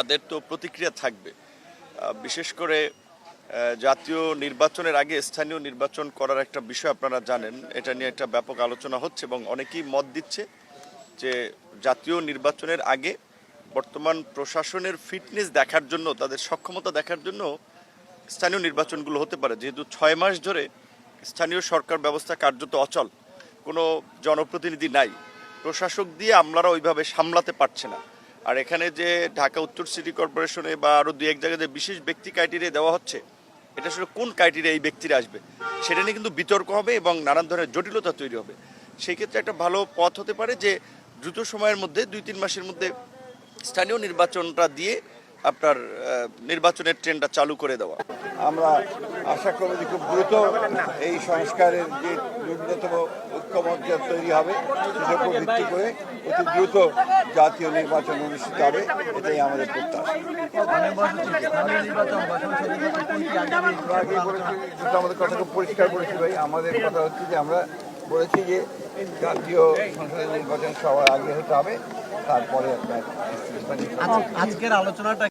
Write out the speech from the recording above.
তাদের তো প্রতিক্রিয়া থাকবে। বিশেষ করে জাতীয় নির্বাচনের আগে স্থানীয় নির্বাচন করার একটা বিষয় আপনারা জানেন, এটা নিয়ে একটা ব্যাপক আলোচনা হচ্ছে এবং অনেকেই মত দিচ্ছে যে জাতীয় নির্বাচনের আগে বর্তমান প্রশাসনের ফিটনেস দেখার জন্য, তাদের সক্ষমতা দেখার জন্য স্থানীয় নির্বাচনগুলো হতে পারে। যেহেতু ছয় মাস ধরে স্থানীয় সরকার ব্যবস্থা কার্যত অচল, কোনো জনপ্রতিনিধি নাই। প্রশাসক দিয়ে আমলারা ওইভাবে সামলাতে পারছে না। আর এখানে যে ঢাকা উত্তর সিটি কর্পোরেশনে বা আরও দু এক জায়গায় যে বিশেষ ব্যক্তি ক্রাইটেরিয়া দেওয়া হচ্ছে, এটা আসলে কোন ক্রাইটেরিয়া এই ব্যক্তিরা আসবে, সেটা নিয়ে কিন্তু বিতর্ক হবে এবং নানান ধরনের জটিলতা তৈরি হবে। সেই ক্ষেত্রে একটা ভালো পথ হতে পারে যে দ্রুত সময়ের মধ্যে দুই তিন মাসের মধ্যে স্থানীয় নির্বাচনটা দিয়ে আপনার নির্বাচনের ট্রেনটা চালু করে দেওয়া। আমরা আশা করব যে খুব দ্রুত এই সংস্কারের যে ন্যূনতম ঐক্যমঞ্চ তৈরি হবে সেটার উপর ভিত্তি করে অতি দ্রুত জাতীয় নির্বাচন অনুষ্ঠিত হবে এটাই আমাদের প্রত্যাশা। আমাদের কথা খুব পরিষ্কার বলেছি ভাই। আমাদের কথা হচ্ছে যে আমরা বলেছি যে জাতীয় সংসদের নির্বাচন সবার আগে হতে হবে তারপরে আপনার আজকের আলোচনাটা